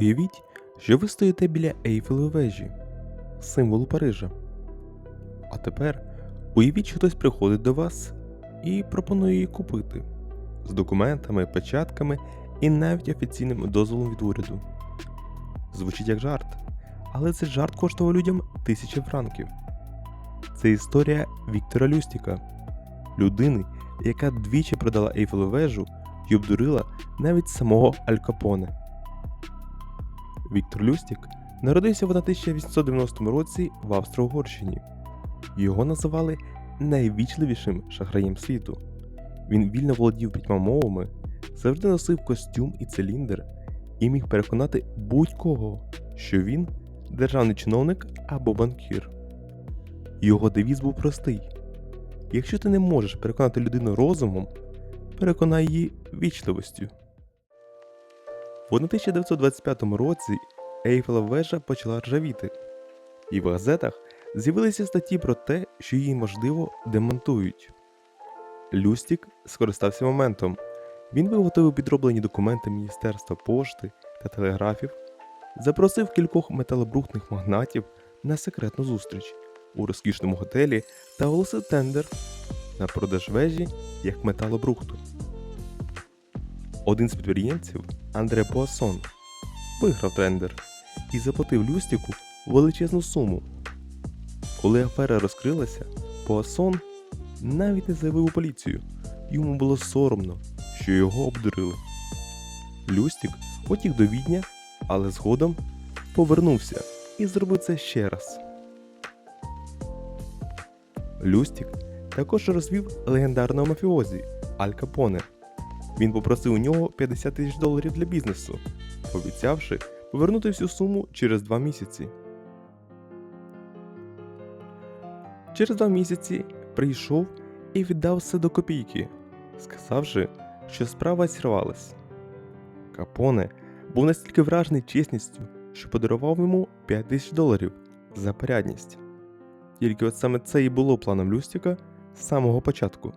Уявіть, що ви стоїте біля Ейфелевої вежі, символу Парижа. А тепер уявіть, що хтось приходить до вас і пропонує її купити з документами, печатками і навіть офіційним дозволом від уряду. Звучить як жарт, але цей жарт коштував людям тисячі франків. Це історія Віктора Люстіка, людини, яка двічі продала Ейфелеву вежу і обдурила навіть самого Аль Капоне. Віктор Люстік народився в 1890 році в Австро-Угорщині. Його називали найвічливішим шахраєм світу. Він вільно володів п'ятьма мовами, завжди носив костюм і циліндр і міг переконати будь-кого, що він державний чиновник або банкір. Його девіз був простий: якщо ти не можеш переконати людину розумом, переконай її вічливостю. В 1925 році Ейфелева вежа почала ржавіти, і в газетах з'явилися статті про те, що її можливо демонтують. Люстік скористався моментом. Він виготовив підроблені документи Міністерства пошти та телеграфів, запросив кількох металобрухтних магнатів на секретну зустріч у розкішному готелі та оголосив тендер на продаж вежі як металобрухту. Один з підприємців, Андре Пуассон, виграв тендер і заплатив Люстіку величезну суму. Коли афера розкрилася, Пуассон навіть не заявив у поліцію. Йому було соромно, що його обдурили. Люстік потік до відня, але згодом повернувся і зробив це ще раз. Люстік також розвів легендарного мафіозі Аль Капоне. Він попросив у нього 50 тисяч доларів для бізнесу, пообіцявши повернути всю суму через два місяці. Через два місяці прийшов і віддав все до копійки, сказавши, що справа зірвалась. Капоне був настільки вражений чесністю, що подарував йому 5 тисяч доларів за порядність. Тільки от саме це і було планом Люстіка з самого початку.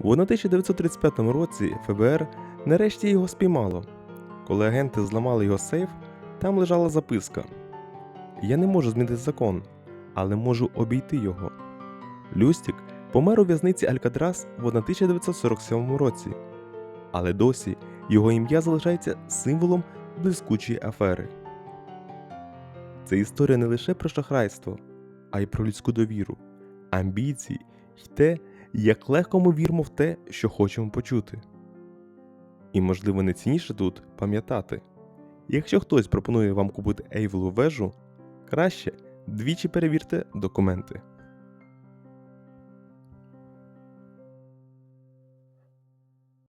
В 1935 році ФБР нарешті його спіймало. Коли агенти зламали його сейф, там лежала записка: Я не можу змінити закон, але можу обійти його. Люстік помер у в'язниці Алькатрас в 1947 році, але досі його ім'я залишається символом блискучої афери. Це історія не лише про шахрайство, а й про людську довіру, амбіції й те, як легко ми віримо в те, що хочемо почути. І, можливо, не тут пам'ятати, якщо хтось пропонує вам купити Ейвелу вежу, краще двічі перевірте документи.